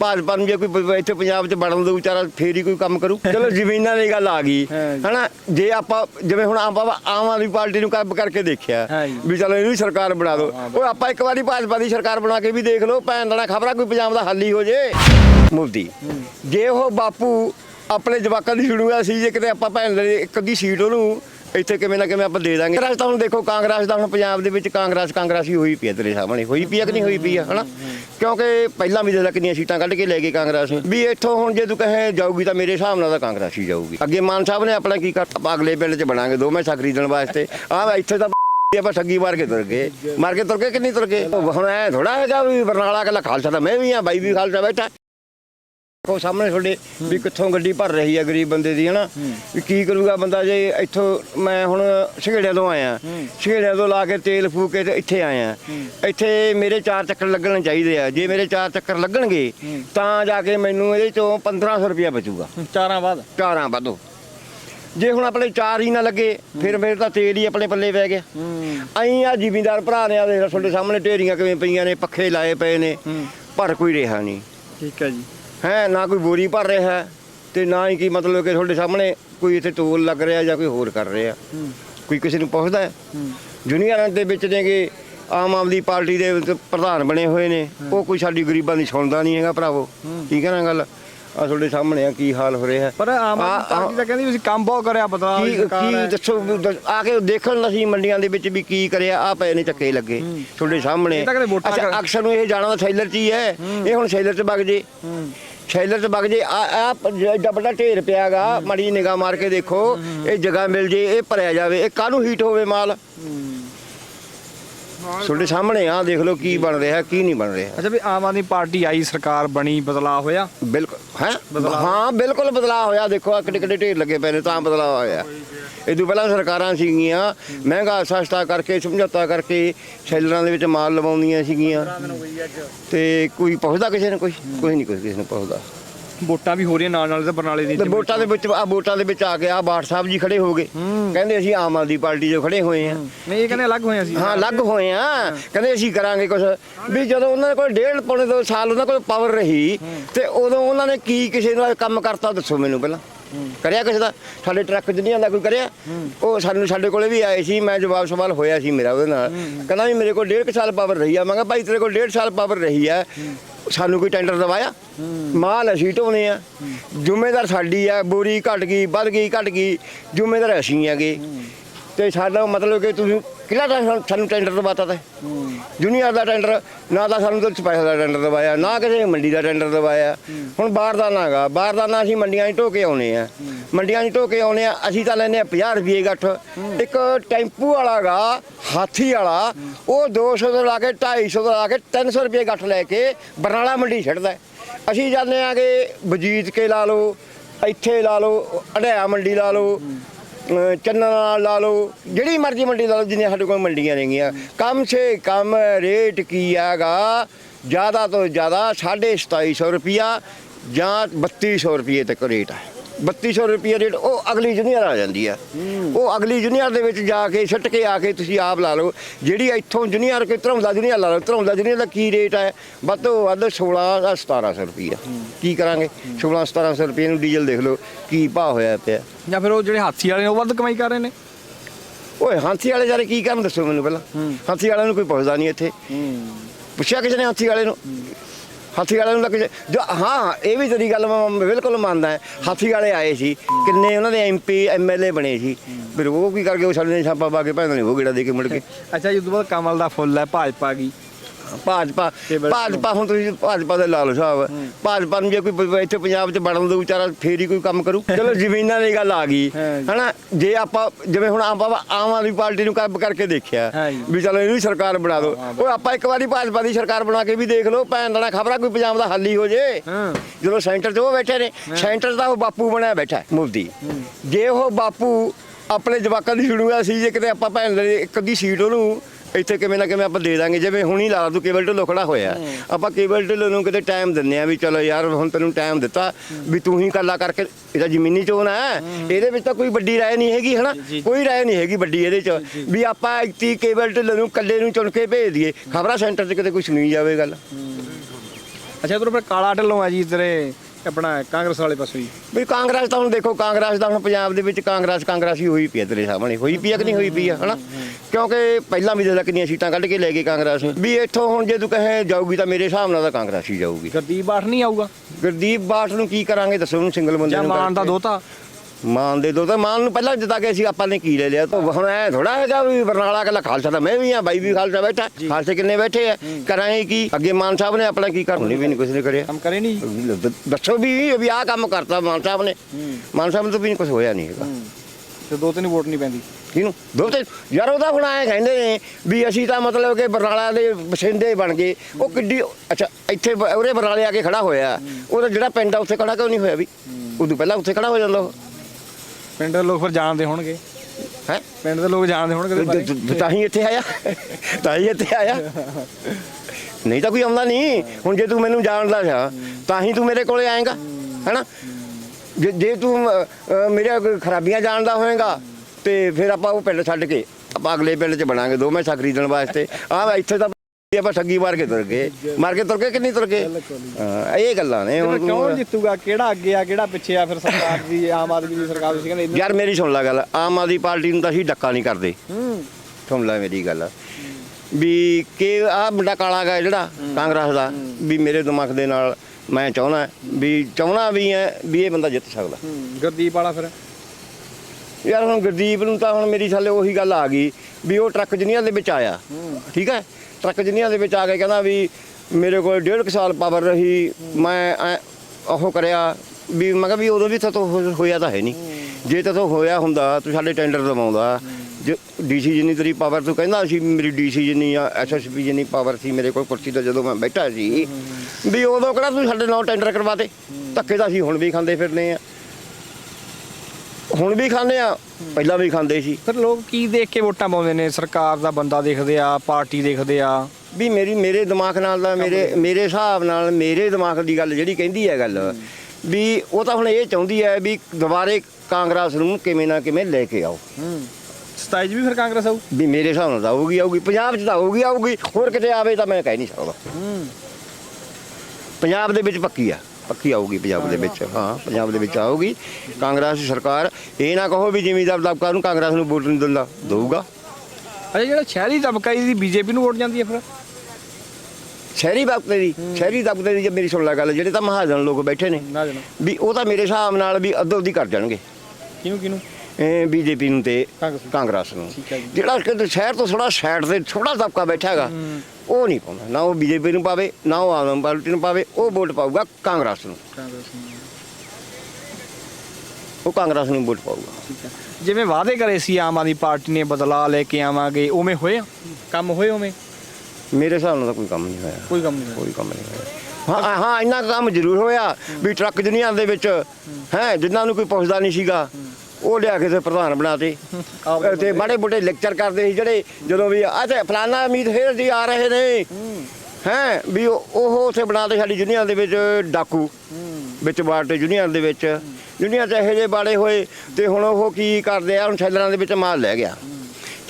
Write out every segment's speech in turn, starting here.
ਭਾਜਪਾ ਨੂੰ ਜੇ ਕੋਈ ਪ- ਇੱਥੇ ਪੰਜਾਬ 'ਚ ਵੜਨ ਦੋ ਵਿਚਾਰਾ ਫੇਰ ਹੀ ਕੋਈ ਕੰਮ ਕਰੂ। ਚਲੋ ਜ਼ਮੀਨਾਂ ਦੀ ਗੱਲ ਆ ਗਈ। ਹਾਂ ਜੀ। ਹਨਾ? ਜੇ ਆਪਾਂ ਜਿਵੇਂ ਹੁਣ ਆਪਾਂ ਆਮ ਆਦਮੀ ਪਾਰਟੀ ਨੂੰ ਕੰਮ ਕਰਕੇ ਦੇਖਿਆ ਹਾਂ ਜੀ। ਵੀ ਚਲੋ ਇਹਨੂੰ ਵੀ ਸਰਕਾਰ ਬਣਾ ਦਿਓ। ਉਹ ਆਪਾਂ ਇੱਕ ਵਾਰੀ ਭਾਜਪਾ ਦੀ ਸਰਕਾਰ ਬਣਾ ਕੇ ਵੀ ਦੇਖ ਲਓ ਭੈਣ ਦਾ ਖਬਰਾਂ ਕੋਈ ਪੰਜਾਬ ਦਾ ਹੱਲ ਹੀ ਹੋ ਜੇ। ਮੁਫਤੀ ਜੇ ਉਹ ਬਾਪੂ ਆਪਣੇ ਜਵਾਕਾਂ ਦੀ ਸੁਣੂਗਾ ਸੀ ਜੇ ਕਿਤੇ ਆਪਾਂ ਭੈਣ ਦੇ ਇੱਕ ਅੱਧੀ ਸੀਟ ਉਹਨੂੰ ਇੱਥੇ ਕਿਵੇਂ ਨਾ ਕਿਵੇਂ ਆਪਾਂ ਦੇ ਦਾਂਗੇ। ਕਾਂਗਰਸ ਤਾਂ ਹੁਣ ਦੇਖੋ, ਕਾਂਗਰਸ ਦਾ ਹੁਣ ਪੰਜਾਬ ਦੇ ਵਿੱਚ ਕਾਂਗਰਸ ਕਾਂਗਰਸੀ ਹੋਈ ਪਈ ਹੈ ਤੇਰੇ ਸਾਹਮਣੇ। ਹੋਈ ਪਈ ਹੈ ਕਿ ਨਹੀਂ ਹੋਈ ਪਈ ਹੈ, ਹਨਾ? ਕਿਉਂਕਿ ਪਹਿਲਾਂ ਵੀ ਦੇਖ ਕਿੰਨੀਆਂ ਸੀਟਾਂ ਕੱਢ ਕੇ ਲੈ ਗਏ ਕਾਂਗਰਸ ਵੀ ਇੱਥੋਂ ਹੁਣ ਜੇ ਤੂੰ ਕਹੇ ਜਾਊਗੀ ਤਾਂ ਮੇਰੇ ਹਿਸਾਬ ਨਾਲ ਤਾਂ ਕਾਂਗਰਸ ਹੀ ਜਾਊਗੀ। ਅੱਗੇ ਮਾਨ ਸਾਹਿਬ ਨੇ ਆਪਣਾ ਕੀ ਕਰਤਾ? ਆਪਾਂ ਅਗਲੇ ਪਿੰਡ 'ਚ ਬਣਾਂਗੇ ਦੋ ਮੈਸਾਂ ਖਰੀਦਣ ਵਾਸਤੇ। ਆਹ ਇੱਥੇ ਤਾਂ ਆਪਾਂ ਠੱਗੀ ਮਾਰ ਕੇ ਤੁਰ ਗਏ। ਮਾਰ ਕੇ ਤੁਰ ਕਿ ਨਹੀਂ ਤੁਰ ਗਏ? ਹੁਣ ਐ ਥੋੜਾ ਹੈਗਾ ਵੀ ਬਰਨਾਲਾ ਕੱਲਾ ਖਾਲਸਾ ਤਾਂ ਮੈਂ ਵੀ ਆ ਬਾਈ ਵੀ ਖਾਲਸਾ ਬੈਠਾ। ਕੋ ਸਾਹਮਣੇ ਤੁਹਾਡੇ ਵੀ ਕਿੱਥੋਂ ਗੱਡੀ ਭਰ ਰਹੀ ਹੈ ਗਰੀਬ ਬੰਦੇ ਦੀ ਹਨਾ? ਵੀ ਕੀ ਕਰੂਗਾ ਬੰਦਾ ਜੇ ਇੱਥੋਂ ਮੈਂ ਹੁਣ ਛੇੜਿਆਂ ਤੋਂ ਆਇਆ। ਛੇੜਿਆਂ ਤੋਂ ਲਾ ਕੇ ਤੇਲ ਫੂਕ ਕੇ ਤੇ ਇੱਥੇ ਆਇਆ। ਇੱਥੇ ਮੇਰੇ ਚਾਰ ਚੱਕਰ ਲੱਗਣੇ ਚਾਹੀਦੇ ਆ। ਜੇ ਮੇਰੇ ਚਾਰ ਚੱਕਰ ਲੱਗਣਗੇ ਤਾਂ ਜਾ ਕੇ ਮੈਨੂੰ ਇਹਦੇ ਚੋਂ 1500 ਰੁਪਇਆ ਬਚੂਗਾ। ਚਾਰਾਂ ਬਾਅਦ? ਚਾਰਾਂ ਵਧੋ ਜੇ ਹੁਣ ਆਪਣੇ ਚਾਰ ਹੀ ਨਾ ਲੱਗੇ ਫਿਰ ਮੇਰੇ ਤਾਂ ਤੇਲ ਹੀ ਆਪਣੇ ਪੱਲੇ ਪੈ ਗਿਆ। ਅਈ ਆ ਜ਼ਿਮੀਂਦਾਰ ਭਰਾ ਨੇ ਆ ਦੇਖ ਤੁਹਾਡੇ ਸਾਹਮਣੇ ਢੇਰੀਆਂ ਕਿਵੇਂ ਪਈਆਂ ਨੇ ਪੱਖੇ ਲਾਏ ਪਏ ਨੇ। ਪਰ ਕੋਈ ਰਿਹਾ ਨਹੀਂ। ਠੀਕ ਹੈ ਜੀ। ਹੈ ਨਾ ਕੋਈ ਬੋਰੀ ਭਰ ਰਿਹਾ ਹੈ, ਤੇ ਨਾ ਹੀ ਕੀ ਮਤਲਬ ਕਿ ਤੁਹਾਡੇ ਸਾਹਮਣੇ ਕੋਈ ਇੱਥੇ ਟੋਲ ਲੱਗ ਰਿਹਾ ਜਾਂ ਕੋਈ ਹੋਰ ਕਰ ਰਿਹਾ। ਕੋਈ ਕਿਸੇ ਨੂੰ ਪੁੱਛਦਾ ਹੈ? ਜੂਨੀਅਰਾਂ ਦੇ ਵਿੱਚ ਨੇਗੇ ਆਮ ਆਦਮੀ ਪਾਰਟੀ ਦੇ ਪ੍ਰਧਾਨ ਬਣੇ ਹੋਏ ਨੇ। ਉਹ ਕੋਈ ਸਾਡੀ ਗਰੀਬਾਂ ਦੀ ਸੁਣਦਾ ਨਹੀਂ ਹੈਗਾ ਭਰਾਵੋ। ਠੀਕ ਹੈ ਨਾ ਗੱਲ? ਆ ਤੁਹਾਡੇ ਸਾਹਮਣੇ ਆ ਕੀ ਹਾਲ ਹੋ ਰਿਹਾ ਹੈ। ਪਰ ਆਮ ਆਦਮੀ ਪਾਰਟੀ ਤਾਂ ਕਹਿੰਦੀ ਤੁਸੀਂ ਕੰਮ ਬਹੁਤ ਕਰਿਆ ਬਦਲਾਅ ਕੀ ਕੀ। ਦੱਸੋ ਆ ਕੇ ਦੇਖਣ ਅਸੀਂ ਮੰਡੀਆਂ ਦੇ ਵਿੱਚ ਵੀ ਕੀ ਕਰਿਆ ਆ ਪਏ ਨੇ ਚੱਕੇ ਲੱਗੇ ਤੁਹਾਡੇ ਸਾਹਮਣੇ। ਅੱਛਾ ਅਕਸਰ ਨੂੰ ਇਹ ਜਾਣਾ ਤਾਂ ਥੈਲਰ 'ਚ ਹੀ ਹੈ। ਇਹ ਹੁਣ ਥੈਲਰ 'ਚ ਵਗ ਜੇ। ਥੈਲਰ 'ਚ ਵਗ ਜੇ ਆ ਆ ਐਡਾ ਵੱਡਾ ਢੇਰ ਪਿਆਗਾ ਮੜੀ ਨਿਗਾਹ ਮਾਰ ਕੇ ਦੇਖੋ ਇਹ ਜਗ੍ਹਾ ਮਿਲ ਜੇ ਇਹ ਭਰਿਆ ਜਾਵੇ ਇਹ ਕਾਹਨੂੰ ਹੀਟ ਹੋਵੇ ਮਾਲ? ਤੁਹਾਡੇ ਸਾਹਮਣੇ ਆ ਦੇਖ ਲਓ ਕੀ ਬਣ ਰਿਹਾ ਕੀ ਨਹੀਂ ਬਣ ਰਿਹਾ। ਅੱਛਾ ਵੀ ਆਮ ਆਦਮੀ ਪਾਰਟੀ ਆਈ ਸਰਕਾਰ ਬਣੀ ਬਦਲਾਅ ਹੋਇਆ? ਬਿਲਕੁਲ ਹੈ। ਹਾਂ ਬਿਲਕੁਲ ਬਦਲਾਅ ਹੋਇਆ। ਦੇਖੋ ਆ ਕਿੱਡੇ ਕਿੱਡੇ ਢੇਰ ਲੱਗੇ ਪਏ ਨੇ ਤਾਂ ਬਦਲਾਅ ਹੋਇਆ ਇਹ ਤੋਂ ਪਹਿਲਾਂ ਸਰਕਾਰਾਂ ਸੀਗੀਆਂ ਮਹਿੰਗਾ ਸਸਤਾ ਕਰਕੇ ਸਮਝੌਤਾ ਕਰਕੇ ਸੈਲਰਾਂ ਦੇ ਵਿੱਚ ਮਾਲ ਲਵਾਉਂਦੀਆਂ ਸੀਗੀਆਂ। ਤੇ ਕੋਈ ਪੁੱਛਦਾ ਕਿਸੇ ਨੂੰ? ਕੋਈ ਕੋਈ ਨਹੀਂ ਕੋਈ ਕਿਸੇ ਨੂੰ ਪੁੱਛਦਾ। ਵੋਟਾਂ ਵੀ ਹੋ ਰਹੀਆਂ ਨਾਲ ਨਾਲ ਤੇ ਬਰਨਾਲੇ ਦੀ ਤੇ ਵੋਟਾਂ ਦੇ ਵਿੱਚ ਆ ਵੋਟਾਂ ਦੇ ਵਿੱਚ ਆ ਕੇ ਆ ਬਾਠ ਸਾਹਿਬ ਜੀ ਖੜੇ ਹੋ ਗਏ। ਕਹਿੰਦੇ ਅਸੀਂ ਆਮ ਆਦਮੀ ਪਾਰਟੀ ਦੇ ਖੜੇ ਹੋਏ ਆ ਨਹੀਂ ਇਹ ਕਹਿੰਦੇ ਅਲੱਗ ਹੋਏ ਸੀ ਹਾਂ ਅਲੱਗ ਹੋਏ ਆ ਕਹਿੰਦੇ ਅਸੀਂ ਕਰਾਂਗੇ ਕੁਝ ਵੀ ਜਦੋਂ ਉਹਨਾਂ ਕੋਲ ਡੇਢ ਪੌਣੇ ਦੋ ਸਾਲ ਉਹਨਾਂ ਕੋਲ ਪਾਵਰ ਰਹੀ ਤੇ ਉਦੋਂ ਉਹਨਾਂ ਨੇ ਕੀ ਕਿਸੇ ਨਾਲ ਕੰਮ ਕਰਤਾ ਦੱਸੋ ਮੈਨੂੰ ਪਹਿਲਾਂ। ਕਰਿਆ ਕਿਸੇ ਦਾ? ਸਾਡੇ ਟਰੱਕ ਚ ਨਹੀਂ ਆਂਦਾ ਕੋਈ ਕਰਿਆ? ਉਹ ਸਾਨੂੰ ਸਾਡੇ ਕੋਲੇ ਵੀ ਆਏ ਸੀ ਮੈਂ ਜਵਾਬ ਸਵਾਲ ਹੋਇਆ ਸੀ ਮੇਰਾ ਉਹਦੇ ਨਾਲ। ਕਹਿੰਦਾ ਵੀ ਮੇਰੇ ਕੋਲ ਡੇਢ ਕੁ ਸਾਲ ਪਾਵਰ ਰਹੀ ਆ। ਮੈਂ ਕਿਹਾ ਭਾਈ ਤੇਰੇ ਕੋਲ ਡੇਢ ਸਾਲ ਪਾਵਰ ਰਹੀ ਆ। ਸਾਨੂੰ ਕੋਈ ਟੈਂਡਰ ਦਵਾਇਆ? ਮਾਲ ਅਸੀਂ ਢੋਨੇ ਆ। ਜ਼ਿੰਮੇਦਾਰ ਸਾਡੀ ਆ, ਬੋਰੀ ਘਟ ਗਈ, ਵੱਧ ਗਈ, ਘਟ ਗਈ। ਜ਼ਿੰਮੇਦਾਰ ਅਸੀਂ ਹੈਗੇ। ਤੇ ਸਾਡਾ ਮਤਲਬ ਕਿ ਤੁਸੀਂ ਕਿਹੜਾ ਟੈਂਡਰ- ਸਾਨੂੰ ਟੈਂਡਰ ਦਵਾਤਾ ਤਾ? ਜੂਨੀਅਰ ਦਾ ਟੈਂਡਰ, ਨਾ ਤਾਂ ਸਾਨੂੰ ਤਾਂ ਪੈਸੇ ਦਾ ਟੈਂਡਰ ਦਵਾਇਆ, ਨਾ ਕਿਸੇ ਮੰਡੀ ਦਾ ਟੈਂਡਰ ਦਵਾਇਆ। ਹੁਣ ਬਾਰਦਾਨਾ ਹੈਗਾ ਬਾਰਦਾਨਾ ਅਸੀਂ ਮੰਡੀਆਂ 'ਚ ਢੋ ਕੇ ਆਉਨੇ ਆ। ਮੰਡੀਆਂ 'ਚ ਢੋ ਕੇ ਆਉਨੇ ਆ, ਅਸੀਂ ਤਾਂ ਲੈਨੇ ਆ 50 ਰੁਪਏ ਗੱਠ ਇੱਕ ਟੈਂਪੂ ਵਾਲਾ ਗਾ, ਹਾਥੀ ਵਾਲਾ, ਉਹ 200 ਤੋਂ ਲਾ ਕੇ 250 ਤੋਂ ਲਾ ਕੇ 300 ਰੁਪਏ ਗੱਠ ਲੈ ਕੇ ਬਰਨਾਲਾ ਮੰਡੀ ਛੱਡਦਾ। ਹੈ। ਅਸੀਂ ਜਾਂਦੇ ਆ ਕਿ ਵਜੀਦ ਕੇ ਲਾ ਲਓ, ਇੱਥੇ ਲਾ ਲਓ ਅੜਿਆ ਮੰਡੀ ਲਾ ਲਓ ਅਹ ਨਾਲ ਲਾ ਲਓ, ਜਿਹੜੀ ਮਰਜ਼ੀ ਮੰਡੀ ਲਾ ਲਓ, ਜਿੰਨੀਆਂ ਸਾਡੇ ਕੋਲ ਮੰਡੀਆਂ ਨੇਗੀਆਂ। ਕਮ ਸੇ ਕਮ ਰੇਟ ਕੀ ਹੈਗਾ? ਜ਼ਿਆਦਾ ਤੋਂ ਜ਼ਿਆਦਾ 2750 ਰੁਪਿਆ ਜਾਂ 3200 ਰੁਪਏ ਤੱਕ ਰੇਟ ਹੈ 3200 ਰੁਪਏ ਰੇਟ ਉਹ ਅਗਲੀ ਜੂਨੀਅਰ ਆ ਜਾਂਦੀ ਆ। ਉਹ ਅਗਲੀ ਜੂਨੀਅਰ ਦੇ ਵਿੱਚ ਜਾ ਕੇ ਸਿੱਟ ਕੇ ਆ ਕੇ ਤੁਸੀਂ ਆਪ ਲਾ ਲਓ। ਜਿਹੜੀ ਇੱਥੋਂ ਜੂਨੀਅਰ ਕੋਈ ਧਰਮਦਾ ਜੂਨੀਅਰ ਲਾ ਲਓ। ਧਰਮਦਾ ਜੂਨੀਅਰ ਦਾ ਕੀ ਰੇਟ ਹੈ ਵੱਧ ਤੋਂ ਵੱਧ 16 ਦਾ 1700 ਰੁਪਿਆ ਕੀ ਕਰਾਂਗੇ? 16 1700 ਰੁਪਏ ਨੂੰ ਡੀਜ਼ਲ ਦੇਖ ਲਓ ਕੀ ਭਾਅ ਹੋਇਆ ਪਿਆ। ਜਾਂ ਫਿਰ ਉਹ ਜਿਹੜੇ ਹਾਥੀ ਵਾਲੇ ਨੇ ਉਹ ਵੱਧ ਕਮਾਈ ਕਰ ਰਹੇ ਨੇ? ਓਏ ਹਾਥੀ ਵਾਲੇ ਜਾਰੇ ਕੀ ਕਰਨ ਦੱਸੋ ਮੈਨੂੰ ਪਹਿਲਾਂ? ਹਾਥੀ ਵਾਲਿਆਂ ਨੂੰ ਕੋਈ ਪੁੱਛਦਾ ਨਹੀਂ ਇੱਥੇ। ਪੁੱਛਿਆ ਕਿਸੇ ਨੇ ਹਾਥੀ ਵਾਲੇ ਨੂੰ? ਹਾਥੀ ਵਾਲਿਆਂ ਨੂੰ ਲੱਗ ਕਿਸੇ ਜੋ ਹਾਂ ਇਹ ਵੀ ਤੇਰੀ ਗੱਲ ਮੈਂ ਬਿਲਕੁਲ ਮੰਨਦਾ ਹਾਥੀ ਵਾਲੇ ਆਏ ਸੀ। ਕਿੰਨੇ ਉਹਨਾਂ ਦੇ ਐਮਪੀ ਐਮਐਲਏ ਬਣੇ ਸੀ। ਫਿਰ ਉਹ ਕੀ ਕਰਕੇ ਉਹ ਸਾਡੇ ਨੇ ਛਾਪਾ ਪਾ ਕੇ ਭੈਣਾਂ ਨੇ ਉਹ ਗੇੜਾ ਦੇ ਕੇ ਮੁੜ ਕੇ। ਅੱਛਾ ਜੀ ਤੋਂ ਬਾਅਦ ਕਮਲ ਦਾ ਫੁੱਲ ਹੈ, ਭਾਜਪਾ ਗਈ ਭਾਜਪਾ। ਭਾਜਪਾ ਹੁਣ ਤੁਸੀਂ ਭਾਜਪਾ ਦੇ ਲਾ ਲਓ ਸਾਹਿਬ ਭਾਜਪਾ ਨੂੰ ਜੇ ਕੋਈ ਇੱਥੇ ਪੰਜਾਬ 'ਚ ਵੜਨ ਦੋ ਵਿਚਾਰਾ ਫੇਰ ਹੀ ਕੋਈ ਕੰਮ ਕਰੂ। ਚਲੋ ਜ਼ਮੀਨਾਂ ਦੀ ਗੱਲ ਆ ਗਈ। ਹਨਾ ਜੇ ਆਪਾਂ ਜਿਵੇਂ ਹੁਣ ਆਪਾਂ ਆਮ ਆਦਮੀ ਪਾਰਟੀ ਨੂੰ ਕੰਮ ਕਰਕੇ ਦੇਖਿਆ। ਵੀ ਚਲੋ ਇਹਨੂੰ ਸਰਕਾਰ ਬਣਾ ਦਿਓ ਉਹ ਆਪਾਂ ਇੱਕ ਵਾਰੀ ਭਾਜਪਾ ਦੀ ਸਰਕਾਰ ਬਣਾ ਕੇ ਵੀ ਦੇਖ ਲਓ ਭੈਣ ਦਾ ਖਬਰਾਂ ਕੋਈ ਪੰਜਾਬ ਦਾ ਹੱਲ ਹੀ ਹੋ ਜੇ। ਜਦੋਂ ਸੈਂਟਰ 'ਚ ਉਹ ਬੈਠੇ ਨੇ ਸੈਂਟਰ ਦਾ ਉਹ ਬਾਪੂ ਬਣਿਆ ਬੈਠਾ ਮੁਫਤੀ ਜੇ ਉਹ ਬਾਪੂ ਆਪਣੇ ਜਵਾਕਾਂ ਦੀ ਸੁਣੂਗਾ ਸੀ ਜੇ ਕਿਤੇ ਆਪਾਂ ਭੈਣ ਦੇ ਇੱਕ ਅੱਧੀ ਸੀਟ ਉਹਨੂੰ ਇੱਥੇ ਕਿਵੇਂ ਨਾ ਕਿਵੇਂ ਆਪਾਂ ਦੇ ਦਾਂਗੇ ਜਿਵੇਂ ਹੁਣੀ ਲਾ ਤੂੰ ਕੇਬਲ ਢਿੱਲੋਂ ਖੜਾ ਹੋਇਆ। ਆਪਾਂ ਕੇਬਲ ਢਿੱਲੋਂ ਨੂੰ ਕਿਤੇ ਟਾਈਮ ਦਿੰਨੇ ਆ ਵੀ ਚਲੋ ਯਾਰ ਹੁਣ ਤੈਨੂੰ ਟਾਈਮ ਦਿੱਤਾ ਵੀ ਤੂੰ ਹੀ ਕੱਲਾ ਕਰਕੇ ਇਹਦਾ ਜ਼ਮੀਨੀ ਚੋਣ ਹੈ। ਇਹਦੇ ਵਿੱਚ ਤਾਂ ਕੋਈ ਵੱਡੀ ਰਾਏ ਨਹੀਂ ਹੈਗੀ ਹਨਾ? ਕੋਈ ਰਾਏ ਨਹੀਂ ਹੈਗੀ ਵੱਡੀ ਇਹਦੇ ਚ ਵੀ ਆਪਾਂ ਇੱਤੀ ਕੇਬਲ ਢਿੱਲੋਂ ਨੂੰ ਕੱਲੇ ਨੂੰ ਚੁਣ ਕੇ ਭੇਜ ਦਈਏ। ਖਬਰਾਂ ਸੈਂਟਰ 'ਚ ਕਿਤੇ ਕੁਝ ਸੁਣੀ ਜਾਵੇ ਗੱਲ। ਅੱਛਾ ਇਧਰੋਂ ਫਿਰ ਕਾਲਾ ਢਿੱਲੋਂ ਆ ਜੀ ਤੇਰੇ ਆਪਣਾ ਕਾਂਗਰਸ ਵਾਲੇ ਪਾਸੋਂ ਜੀ ਵੀ ਕਾਂਗਰਸ ਤਾਂ ਹੁਣ ਦੇਖੋ ਕਾਂਗਰਸ ਦਾ ਹੁਣ ਪੰਜਾਬ ਦੇ ਵਿੱਚ ਕਾਂਗਰਸ ਕਾਂਗਰਸ ਹੀ ਹੋਈ ਪਈ ਹੈ ਤੇਰੇ ਸਾਹਮਣੇ। ਹੋਈ ਪਈ ਹੈ ਕਿ ਨਹੀਂ ਹੋਈ ਪਈ ਹੈ ਹਨਾ? ਕਿਉਂਕਿ ਪਹਿਲਾਂ ਵੀ ਜਿਹੜਾ ਕਿੰਨੀਆਂ ਸੀਟਾਂ ਕੱਢ ਕੇ ਲੈ ਗਏ ਕਾਂਗਰਸ ਵੀ ਇੱਥੋਂ ਹੁਣ ਜੇ ਤੂੰ ਕਹੇ ਜਾਊਗੀ ਤਾਂ ਮੇਰੇ ਹਿਸਾਬ ਨਾਲ ਤਾਂ ਕਾਂਗਰਸ ਹੀ ਜਾਊਗੀ। ਗੁਰਦੀਪ ਬਾਠ ਨਹੀਂ ਆਊਗਾ? ਗੁਰਦੀਪ ਬਾਠ ਨੂੰ ਕੀ ਕਰਾਂਗੇ ਦੱਸੋ ਉਹਨੂੰ ਸਿੰਗਲ ਬੰਦੇ ਜਾਂ ਨੂੰ ਮਾਨ ਦਾ। ਦੋਤਾ? ਮਾਨ ਦੇ ਦੋ ਤਾਂ ਮਾਨ ਨੂੰ ਪਹਿਲਾਂ ਜਿੱਤਾ ਕੇ ਸੀ ਆਪਾਂ ਨੇ ਕੀ ਲੈ ਲਿਆ? ਤਾਂ ਹੁਣ ਐ ਥੋੜਾ ਹੈਗਾ ਵੀ ਬਰਨਾਲਾ ਕੱਲਾ ਖਾਲਸਾ ਤਾਂ ਮੈਂ ਵੀ ਆ ਬਾਈ ਵੀ ਖਾਲਸਾ ਬੈਠਾ ਖਾਲਸੇ ਕਿੰਨੇ ਬੈਠੇ ਆ? ਕਰਾਂਗੇ ਕੀ? ਅੱਗੇ ਮਾਨ ਸਾਹਿਬ ਨੇ ਆਪਣਾ ਕੀ ਕਰਨੀ? ਵੀ ਨਹੀਂ ਕੁਛ ਨੇ ਕਰਿਆ। ਕੰਮ ਕਰੇ ਨਹੀਂ ਦ- ਦੱਸੋ ਵੀ ਵੀ ਆਹ ਕੰਮ ਕਰਤਾ ਮਾਨ ਸਾਹਿਬ ਨੇ। ਮਾਨ ਸਾਹਿਬ ਨੂੰ ਤਾਂ ਵੀ ਕੁਝ ਹੋਇਆ ਨਹੀਂ ਹੈਗਾ। ਤੇ ਦੋ ਤਿੰਨ ਵੋਟ ਨਹੀਂ ਪੈਂਦੀ। ਕਿਹਨੂੰ? ਦੋ ਤੇ ਯਾਰ ਉਹਦਾ ਹੁਣ ਆਏ ਕਹਿੰਦੇ ਨੇ ਵੀ ਅਸੀਂ ਤਾਂ ਮਤਲਬ ਕਿ ਬਰਨਾਲਾ ਦੇ ਬਸਿੰਦੇ ਬਣ ਗਏ। ਉਹ ਕਿੱਡੀ ਅੱਛਾ ਇੱਥੇ ਉਰੇ ਬਰਨਾਲੇ ਆ ਕੇ ਖੜਾ ਹੋਇਆ। ਉਹਦਾ ਜਿਹੜਾ ਪਿੰਡ ਆ ਉੱਥੇ ਖੜਾ ਕਿਉਂ ਨਹੀਂ ਹੋਇਆ ਵੀ? ਉਦੋਂ ਪਹਿਲਾਂ ਉੱਥੇ ਖੜਾ ਹੋ ਜਾਂਦਾ ਉਹ। ਪਿੰਡ ਦੇ ਲੋਕ ਫਿਰ ਜਾਣਦੇ ਹੋਣਗੇ। ਹੈ? ਪਿੰਡ ਦੇ ਲੋਕ ਜਾਣਦੇ ਹੋਣਗੇ ਇਹਦੇ ਬਾਰੇ। ਤਾਂ ਹੀ ਇੱਥੇ ਆਇਆ। ਤਾਂ ਹੀ ਇੱਥੇ ਆਇਆ। ਨਹੀਂ ਤਾਂ ਕੋਈ ਆਉਂਦਾ ਨਹੀਂ। ਹੁਣ ਜੇ ਤੂੰ ਮੈਨੂੰ ਜਾਣਦਾ ਛਾ ਤਾਂ ਹੀ ਤੂੰ ਮੇਰੇ ਕੋਲੇ ਆਏਗਾ। ਹੈਨਾ? ਜੇ ਜੇ ਤੂੰ ਅ, ਅ, ਮੇਰੇ ਕੋਈ ਖਰਾਬੀਆਂ ਜਾਣਦਾ ਹੋਏਗਾ ਤੇ ਫਿਰ ਆਪਾਂ ਉਹ ਪਿੰਡ ਛੱਡ ਕੇ ਆਪਾਂ ਅਗਲੇ ਪਿੰਡ 'ਚ ਬਣਾਂਗੇ ਦੋ ਮੈਸਾਂ ਖਰੀਦਣ ਵਾਸਤੇ। ਆਹ ਇੱਥੇ ਤਾਂ ਆਪਾਂ ਠੱਗੀ ਮਾਰ ਕੇ ਤੁਰ ਗਏ। ਮਾਰ ਕੇ ਤੁਰ ਗਏ ਕਿ ਨਹੀਂ ਤੁਰ ਗਏ? ਹਾਂ, ਇਹ ਗੱਲਾਂ ਨੇ। ਹੁਣ ਤੂੰ- ਜਿੱਤੂਗਾ? ਕਿਹੜਾ ਅੱਗੇ ਆ ਕਿਹੜਾ ਪਿੱਛੇ ਆ? ਫਿਰ ਸਰਕਾਰ ਦੀ ਆਮ ਆਦਮੀ ਦੀ ਸਰਕਾਰ ਤੁਸੀਂ ਕਹਿੰਦੇ ਯਾਰ ਮੇਰੀ ਸੁਣ ਲੈ ਗੱਲ। ਆਮ ਆਦਮੀ ਪਾਰਟੀ ਨੂੰ ਤਾਂ ਅਸੀਂ ਡੱਕਾ ਨਹੀਂ ਕਰਦੇ। ਹੂੰ। ਸੁਣ ਲੈ ਮੇਰੀ ਗੱਲ। ਵੀ ਕਿ ਆ ਮੁੰਡਾ ਕਾਲਾ ਗਾ ਜਿਹੜਾ ਕਾਂਗਰਸ ਦਾ ਵੀ ਮੇਰੇ ਦਿਮਾਗ ਦੇ ਨਾਲ ਮੈਂ ਚਾਹੁੰਦਾ ਵੀ ਚਾਹੁੰਦਾ ਵੀ ਹੈ ਵੀ ਇਹ ਬੰਦਾ ਜਿੱਤ ਸਕਦਾ। ਹੂੰ। ਗੁਰਦੀਪ ਵਾਲਾ ਫਿਰ? ਯਾਰ ਹੁਣ ਗੁਰਦੀਪ ਨੂੰ ਤਾਂ ਹੁਣ ਮੇਰੀ ਸਾਲੇ ਉਹੀ ਗੱਲ ਆ ਗਈ ਵੀ ਉਹ ਟਰੱਕ ਜਨੀਆਂ ਦੇ ਵਿੱਚ ਆਇਆ ਠੀਕ ਹੈ? ਟਰੱਕ ਜਿੰਨੀਆਂ ਦੇ ਵਿੱਚ ਆ ਕੇ ਕਹਿੰਦਾ ਵੀ ਮੇਰੇ ਕੋਲ ਡੇਢ ਕੁ ਸਾਲ ਪਾਵਰ ਰਹੀ, ਮੈਂ ਐਂ ਉਹ ਕਰਿਆ ਵੀ ਮੈਂ ਕਿਹਾ ਵੀ ਉਦੋਂ ਵੀ ਤਾਂ ਹੋਇਆ ਤਾਂ ਹੈ ਨਹੀਂ। ਜੇ ਤਾਂ ਹੋਇਆ ਹੁੰਦਾ, ਤੂੰ ਸਾਡੇ ਟੈਂਡਰ ਦਵਾਉਂਦਾ। ਜੇ ਡੀਸੀ ਜਿੰਨੀ ਤੇਰੀ ਪਾਵਰ ਤੂੰ ਕਹਿੰਦਾ ਸੀ ਵੀ ਮੇਰੀ ਡੀਸੀ ਜਿੰਨੀ ਆ ਐਸਐਸਪੀ ਜਿੰਨੀ ਪਾਵਰ ਸੀ, ਮੇਰੇ ਕੋਲ ਕੁਰਸੀ ਤੇ ਜਦੋਂ ਮੈਂ ਬੈਠਾ ਸੀ, ਵੀ ਉਦੋਂ ਕਿਹੜਾ ਤੂੰ ਸਾਡੇ ਨਾਲ ਟੈਂਡਰ ਕਰਵਾ ਦੇ। ਧੱਕੇ ਤਾਂ ਅਸੀਂ ਹੁਣ ਵੀ ਖਾਂਦੇ ਫਿਰਦੇ ਆ। ਹੁਣ ਵੀ ਖਾਂਦੇ ਆ ਪਹਿਲਾਂ ਵੀ ਖਾਂਦੇ ਸੀ। ਫਿਰ ਲੋਕ ਕੀ ਦੇਖ ਕੇ ਵੋਟਾਂ ਪਾਉਂਦੇ ਨੇ? ਸਰਕਾਰ ਦਾ ਬੰਦਾ ਦੇਖਦੇ ਆ ਪਾਰਟੀ ਦੇਖਦੇ ਆ। ਵੀ ਮੇਰੀ ਮੇਰੇ ਦਿਮਾਗ ਨਾਲ ਦਾ ਮੇਰੇ ਮੇਰੇ ਹਿਸਾਬ ਨਾਲ ਮੇਰੇ ਦਿਮਾਗ ਦੀ ਗੱਲ ਜਿਹੜੀ ਕਹਿੰਦੀ ਹੈ ਗੱਲ ਵੀ ਉਹ ਤਾਂ ਹੁਣ ਇਹ ਚਾਹੁੰਦੀ ਹੈ ਵੀ ਦੁਬਾਰੇ ਕਾਂਗਰਸ ਨੂੰ ਕਿਵੇਂ ਨਾ ਕਿਵੇਂ ਲੈ ਕੇ ਆਓ। ਹੂੰ। 27 ਵੀ ਫਿਰ ਕਾਂਗਰਸ ਆਊ? ਵੀ ਮੇਰੇ ਹਿਸਾਬ ਨਾਲ ਤਾਂ ਆਊਗੀ ਆਊਗੀ। ਪੰਜਾਬ 'ਚ ਤਾਂ ਆਊਗੀ ਆਊਗੀ। ਹੋਰ ਕਿਤੇ ਆਵੇ ਤਾਂ ਮੈਂ ਕਹਿ ਨਹੀਂ ਸਕਦਾ। ਪੰਜਾਬ ਦੇ ਵਿੱਚ ਪੱਕੀ ਆ। ਪੱਕੀ ਆਊਗੀ ਪੰਜਾਬ ਦੇ ਵਿੱਚ ਹਾਂ ਪੰਜਾਬ ਦੇ ਵਿੱਚ ਆਊਗੀ। ਕਾਂਗਰਸ ਸਰਕਾਰ ਇਹ ਨਾ ਕਹੋ ਵੀ ਜ਼ਿਮੀਦਾਰ ਦਬਕਾ ਨੂੰ ਕਾਂਗਰਸ ਨੂੰ ਵੋਟ ਨਹੀਂ ਦਿੰਦਾ ਦਊਗਾ। ਅਜੇ ਜਿਹੜਾ ਸ਼ਹਿਰੀ ਤਬਕਾ ਇਹਦੀ ਬੀਜੇਪੀ ਨੂੰ ਵੋਟ ਜਾਂਦੀ ਹੈ ਫਿਰ। ਸ਼ਹਿਰੀ ਦਬਕੇ ਦੀ ਸ਼ਹਿਰੀ ਦਬਕੇ ਦੀ ਜੇ ਮੇਰੀ ਸੁਣ ਲੈ ਗੱਲ ਜਿਹੜੇ ਤਾਂ ਮਹਾਜਨ ਲੋਕ ਬੈਠੇ ਨੇ ਵੀ ਉਹ ਤਾਂ ਮੇਰੇ ਹਿਸਾਬ ਨਾਲ ਵੀ ਅੱਧੋ ਅੱਧੀ ਕਰ ਜਾਣਗੇ। ਕਿਹਨੂੰ ਕਿਹਨੂੰ? ਬੀਜੇਪੀ ਨੂੰ ਤੇ ਕਾਂਗਰਸ ਨੂੰ। ਜਿਹੜਾ ਕਿਤੇ ਸ਼ਹਿਰ ਤੋਂ ਥੋੜਾ ਸਾਈਡ ਤੇ ਥੋੜਾ ਦਬਕਾ ਬੈਠਾ ਹੈਗਾ ਉਹ ਨਹੀਂ ਪਾਉਂਦਾ। ਨਾ ਉਹ ਬੀਜੇਪੀ ਨੂੰ ਪਾਵੇ ਨਾ ਉਹ ਆਮ ਆਦਮੀ ਪਾਰਟੀ ਨੂੰ ਪਾਵੇ ਉਹ ਵੋਟ ਪਾਊਗਾ ਕਾਂਗਰਸ ਨੂੰ। ਉਹ ਕਾਂਗਰਸ ਨੂੰ ਵੋਟ ਪਾਊਗਾ। ਜਿਵੇਂ ਵਾਅਦੇ ਕਰੇ ਸੀ ਆਮ ਆਦਮੀ ਪਾਰਟੀ ਨੇ ਬਦਲਾ ਲੈ ਕੇ ਆਵਾਂਗੇ ਉਵੇਂ ਹੋਏ ਆ? ਕੰਮ ਹੋਏ ਉਵੇਂ? ਮੇਰੇ ਹਿਸਾਬ ਨਾਲ ਤਾਂ ਕੋਈ ਕੰਮ ਨਹੀਂ ਹੋਇਆ। ਕੋਈ ਕੰਮ ਨਹੀਂ ਹੋਇਆ। ਕੋਈ ਕੰਮ ਨਹੀਂ ਹੋਇਆ। ਹਾਂ ਹਾਂ ਇੰਨਾ ਕੁ ਕੰਮ ਜ਼ਰੂਰ ਹੋਇਆ ਵੀ ਟਰੱਕ ਦੁਨੀਆ ਦੇ ਵਿੱਚ ਹੈ। ਜਿਨ੍ਹਾਂ ਨੂੰ ਕੋਈ ਪੁੱਛਦਾ ਨਹੀਂ ਸੀਗਾ। ਉਹ ਲਿਆ ਕੇ ਤੇ ਪ੍ਰਧਾਨ ਬਣਾਤੇ। ਤੇ ਮਾੜੇ ਮੋਟੇ ਲੈਕਚਰ ਕਰਦੇ ਸੀ ਜਿਹੜੇ ਜਦੋਂ ਵੀ ਆ ਤੇ ਫਲਾਨਾ ਅਮੀਤ ਫੇਰ ਜੀ ਆ ਰਹੇ ਨੇ। ਹੈ ਵੀ ਉਹ ਉੱਥੇ ਬਣਾਤੇ ਸਾਡੀ ਦੁਨੀਆ ਦੇ ਵਿੱਚ ਡਾਕੂ। ਵਿੱਚ ਬਾਟੇ ਯੂਨੀਅਨ ਦੇ ਵਿੱਚ। ਯੂਨੀਅਨ ਚ ਇਹੋ ਜਿਹੇ ਬਾੜੇ ਹੋਏ ਤੇ ਹੁਣ ਉਹ ਕੀ ਕਰਦੇ ਆ ਹੁਣ ਛੱਲਰਾਂ ਦੇ ਵਿੱਚ ਮਾਲ ਲੈ ਗਿਆ।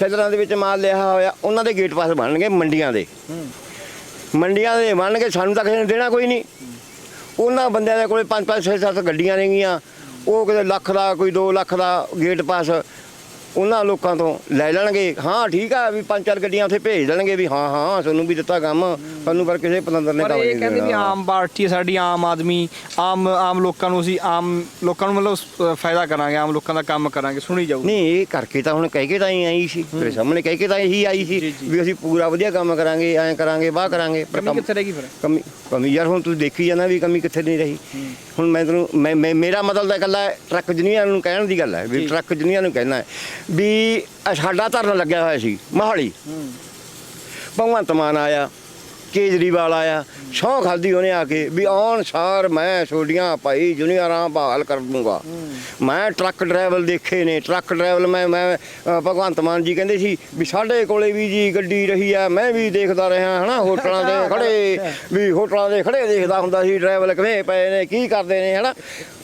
ਛੱਲਰਾਂ ਦੇ ਵਿੱਚ ਮਾਲ ਲਿਆ ਹੋਇਆ ਉਹਨਾਂ ਦੇ ਗੇਟ ਪਾਸ ਬਣਨਗੇ ਮੰਡੀਆਂ ਦੇ। ਮੰਡੀਆਂ ਦੇ ਬਣਨਗੇ ਸਾਨੂੰ ਤਾਂ ਕਿਸੇ ਨੇ ਦੇਣਾ ਕੋਈ ਨਹੀਂ। ਉਹਨਾਂ ਬੰਦਿਆਂ ਦੇ ਕੋਲੇ 5 5 6 7 ਗੱਡੀਆਂ ਨੇਗੀਆਂ ਉਹ ਕਿਤੇ ਲੱਖ ਦਾ ਕੋਈ 2 ਲੱਖ ਦਾ ਗੇਟ ਪਾਸ ਉਹਨਾਂ ਲੋਕਾਂ ਤੋਂ ਲੈ ਲੈਣਗੇ। ਹਾਂ ਠੀਕ ਆ ਵੀ ਪੰਜ ਚਾਰ ਗੱਡੀਆਂ ਉੱਥੇ ਭੇਜ ਦੇਣਗੇ ਵੀ ਹਾਂ ਹਾਂ ਤੁਹਾਨੂੰ ਵੀ ਦਿੱਤਾ ਕੰਮ। ਸਾਨੂੰ ਪਰ ਕਿਸੇ ਪਤੰਦਰ ਨੇ ਪਰ ਇਹ ਨਹੀਂ ਕਹਿੰਦੇ ਵੀ ਦੇਣਾ। ਆਮ ਪਾਰਟੀ ਸਾਡੀ ਆਮ ਆਦਮੀ ਆਮ ਆਮ ਲੋਕਾਂ ਨੂੰ ਅਸੀਂ ਆਮ ਲੋਕਾਂ ਨੂੰ ਮਤਲਬ ਫਾਇਦਾ ਕਰਾਂਗੇ ਆਮ ਲੋਕਾਂ ਦਾ ਕੰਮ ਕਰਾਂਗੇ ਸੁਣੀ ਜਾਊ। ਨਹੀਂ ਇਹ ਕਰਕੇ ਤਾਂ ਹੁਣ ਕਹਿ ਕੇ ਤਾਂ ਹੀ ਆਈ ਸੀ। ਤੇਰੇ ਸਾਹਮਣੇ ਕਹਿ ਕੇ ਤਾਂ ਇਹੀ ਆਈ ਸੀ ਜੀ। ਵੀ ਅਸੀਂ ਪੂਰਾ ਵਧੀਆ ਕੰਮ ਕਰਾਂਗੇ ਐਂ ਕਰਾਂਗੇ ਵਾਹ ਕਰਾਂਗੇ ਪਰ ਕਮੀ ਕੰਮ ਕਿੱਥੇ ਰਹੇਗੀ ਫਿਰ? ਕਮੀ ਕਮੀ ਯਾਰ ਹੁਣ ਤੂੰ ਦੇਖੀ ਜਾਣਾ ਵੀ ਕਮੀ ਕਿੱਥੇ ਨਹੀਂ ਰਹੀ। ਹੁਣ ਮੈਂ ਤੈਨੂੰ ਮੈਂ ਮੈਂ- ਮੇਰਾ ਮਤਲਬ ਤਾਂ ਇਕੱਲਾ ਟਰੱਕ ਜੁਨੀਅਰ ਨੂੰ ਕਹਿਣ ਦੀ ਗੱਲ ਹੈ ਵੀ। ਟਰੱਕ ਜੁਨੀਅਰ ਨੂੰ ਕਹਿਣਾ ਹੈ। ਵੀ ਸਾਡਾ ਧਰਨਾ ਲੱਗਿਆ ਹੋਇਆ ਸੀ ਮੋਹਾਲੀ। ਭਗਵੰਤ ਮਾਨ ਆਇਆ ਕੇਜਰੀਵਾਲ ਆਇਆ ਸਹੁੰ ਖਾਦੀ ਉਹਨੇ ਆ ਕੇ ਵੀ ਆਉਣ ਸਾਰ ਮੈਂ ਛੋਡੀਆਂ ਭਾਈ ਜੁਨੀਅਰਾਂ ਬਹਾਲ ਕਰ ਦੂੰਗਾ। ਮੈਂ ਟਰੱਕ ਡਰਾਈਵਰ ਦੇਖੇ ਨੇ ਟਰੱਕ ਡਰਾਈਵਰ ਮੈਂ ਮੈਂ ਭਗਵੰਤ ਮਾਨ ਜੀ ਕਹਿੰਦੇ ਸੀ ਵੀ ਸਾਡੇ ਕੋਲੇ ਵੀ ਜੀ ਗੱਡੀ ਰਹੀ ਆ ਮੈਂ ਵੀ ਦੇਖਦਾ ਰਿਹਾ ਹਨਾ ਹੋਟਲਾਂ ਦੇ ਖੜੇ ਵੀ ਹੋਟਲਾਂ ਦੇ ਖੜੇ ਦੇਖਦਾ ਹੁੰਦਾ ਸੀ ਡਰਾਈਵਰ ਕਿਵੇਂ ਪਏ ਨੇ ਕੀ ਕਰਦੇ ਨੇ ਹਨਾ।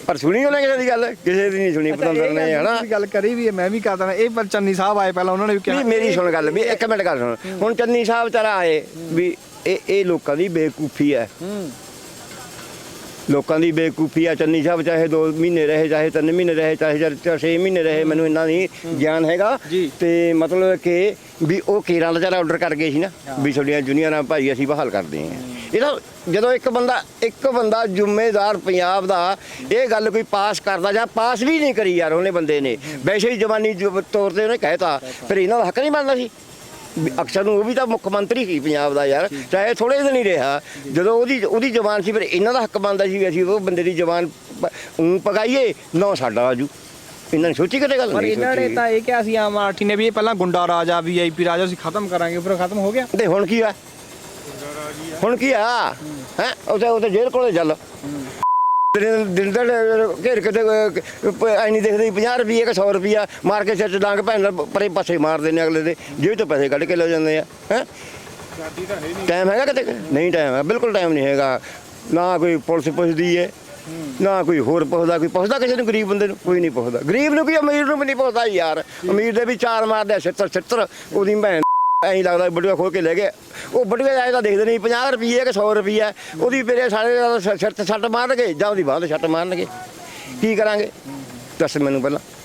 ਪਰ ਸੁਣੀ ਉਹਨੇ ਕਿਸੇ ਦੀ ਗੱਲ? ਕਿਸੇ ਦੀ ਨਹੀਂ ਸੁਣੀ ਪਤੰਦਰ ਨੇ ਹਨਾ ਗੱਲ ਕਰੀ ਵੀ ਹੈ, ਮੈਂ ਵੀ ਕਰਦਾ ਇਹ ਪਰ ਚੰਨੀ ਸਾਹਿਬ ਆਏ ਪਹਿਲਾਂ ਉਹਨਾਂ ਨੇ ਵੀ ਕਿਹਾ। ਵੀ ਮੇਰੀ ਸੁਣ ਗੱਲ ਵੀ ਇੱਕ ਮਿੰਟ ਗੱਲ ਸੁਣ। ਹੁਣ ਚੰਨੀ ਸਾਹਿਬ ਚਾਰਾ ਆਏ ਵੀ ਇਹ ਇਹ ਲੋਕਾਂ ਦੀ ਬੇਕੂਫੀ ਹੈ। ਲੋਕਾਂ ਦੀ ਬੇਕੂਫੀ ਆ। ਚੰਨੀ ਸਾਹਿਬ ਚਾਹੇ 2 ਮਹੀਨੇ ਰਹੇ ਚਾਹੇ 3 ਮਹੀਨੇ ਰਹੇ ਚਾਹੇ 6 ਮਹੀਨੇ ਰਹੇ ਮੈਨੂੰ ਇੰਨਾ ਨਹੀਂ ਗਿਆਨ ਹੈਗਾ। ਤੇ ਮਤਲਬ ਕਿ ਵੀ ਉਹ ਕੇਰਾਂ ਦਾ ਜਿਹੜਾ ਆਰਡਰ ਕਰ ਗਏ ਸੀ ਨਾ ਵੀ ਤੁਹਾਡੀਆਂ ਜੂਨੀਅਰਾਂ ਭਾਈ ਅਸੀਂ ਬਹਾਲ ਕਰਦੇ ਹਾਂ। ਇਹਦਾ ਜਦੋਂ ਇੱਕ ਬੰਦਾ ਇੱਕ ਬੰਦਾ ਜ਼ਿੰਮੇਦਾਰ ਪੰਜਾਬ ਦਾ ਇਹ ਗੱਲ ਕੋਈ ਪਾਸ ਕਰਦਾ ਜਾਂ ਪਾਸ ਵੀ ਨਹੀਂ ਕਰੀ ਯਾਰ ਉਹਨੇ ਬੰਦੇ ਨੇ। ਵੈਸੇ ਹੀ ਜਵਾਨੀ ਤੌਰ ਤੇ ਉਹਨੇ ਕਹਿਤਾ ਫਿਰ ਇਹਨਾਂ ਦਾ ਹੱਕ ਨਹੀਂ ਬਣਦਾ ਸੀ। ਅਕਸਰ ਨੂੰ ਉਹ ਵੀ ਤਾਂ ਮੁੱਖ ਮੰਤਰੀ ਸੀ ਪੰਜਾਬ ਦਾ ਯਾਰ ਚਾਹੇ ਥੋੜੇ ਦਿਨ ਹੀ ਰਿਹਾ। ਜਦੋਂ ਉਹਦੀ ਉਹਦੀ ਜ਼ਬਾਨ ਸੀ ਫਿਰ ਇਹਨਾਂ ਦਾ ਹੱਕ ਬਣਦਾ ਸੀ ਵੀ ਅਸੀਂ ਉਹ ਬੰਦੇ ਦੀ ਜ਼ਬਾਨ ਉਹ ਪਗਾਈਏ ਨਾ ਸਾਡਾ ਆਜੂ ਇਹਨਾਂ ਨੇ ਸੋਚੀ ਕਿਤੇ ਗੱਲ? ਪਰ ਨਹੀਂ ਇਹਨਾਂ ਨੇ ਤਾਂ ਇਹ ਕਿਹਾ ਸੀ ਆਮ ਆਰਟੀ ਨੇ ਵੀ ਇਹ ਪਹਿਲਾਂ ਗੁੰਡਾ ਰਾਜ ਆ ਵੀਆਈਪੀ ਰਾਜ ਅਸੀਂ ਖਤਮ ਕਰਾਂਗੇ ਫਿਰ ਖਤਮ ਹੋ ਗਿਆ। ਤੇ ਹੁਣ ਕੀ ਆ ਹੁਣ ਕੀ ਆ? ਹੈ? ਉਥੇ ਉਥੇ ਜੇਲ੍ਹ ਕੋਲੇ ਚੱਲ। ਦਿਨ ਦਾ ਘੇਰ ਕੇ ਐ ਨਹੀਂ ਦੇਖਦੇ 50 ਰੁਪਏ ਕਿ 100 ਰੁਪਿਆ ਮਾਰ ਕੇ ਸਿਰ ਚ ਡਾਂਗ ਭੈਣ ਪਰੇ ਪਾਸੇ ਮਾਰ ਦਿੰਦੇ ਅਗਲੇ ਦੇ ਜੇਬ ਤੋਂ ਪੈਸੇ ਕੱਢ ਕੇ ਲੈ ਜਾਂਦੇ ਆ। ਹੈ? ਟਾਈਮ ਹੈਗਾ ਕਿਤੇ? ਨਹੀਂ ਟਾਈਮ ਹੈ ਬਿਲਕੁਲ ਟਾਈਮ ਨਹੀਂ ਹੈਗਾ। ਨਾ ਕੋਈ ਪੁਲਿਸ ਪੁੱਛਦੀ ਹੈ ਨਾ ਕੋਈ ਹੋਰ ਪੁੱਛਦਾ ਕੋਈ ਪੁੱਛਦਾ ਕਿਸੇ ਨੂੰ ਗਰੀਬ ਬੰਦੇ ਨੂੰ? ਕੋਈ ਨਹੀਂ ਪੁੱਛਦਾ। ਗਰੀਬ ਨੂੰ ਕੀ ਅਮੀਰ ਨੂੰ ਵੀ ਨਹੀਂ ਪੁੱਛਦਾ ਯਾਰ। ਅਮੀਰ ਦੇ ਵੀ ਚਾਰ ਮਾਰਦੇ ਆ, ਛਿੱਤਰ ਛਿੱਤਰ ਉਹਦੀ ਭੈਣ ਐਂ ਲੱਗਦਾ ਬਟੂਆ ਖੋਲ ਕੇ ਲੈ ਗਏ। ਉਹ ਬਟੂਆ ਆਏ ਤਾਂ ਦੇਖਦੇ ਨਹੀਂ 50 ਰੁਪਏ ਕਿ 100 ਰੁਪਏ ਉਹਦੀ ਮੇਰੇ ਸਾਰੇ ਸਿਰ- ਸਿਰ ਤੇ ਸੱਟ ਮਾਰਨਗੇ, ਜਾਂ ਉਹਦੀ ਬਾਂਹ ਤੇ ਸੱਟ ਮਾਰਨਗੇ। ਕੀ ਕਰਾਂਗੇ? ਦੱਸ ਮੈਨੂੰ ਪਹਿਲਾਂ।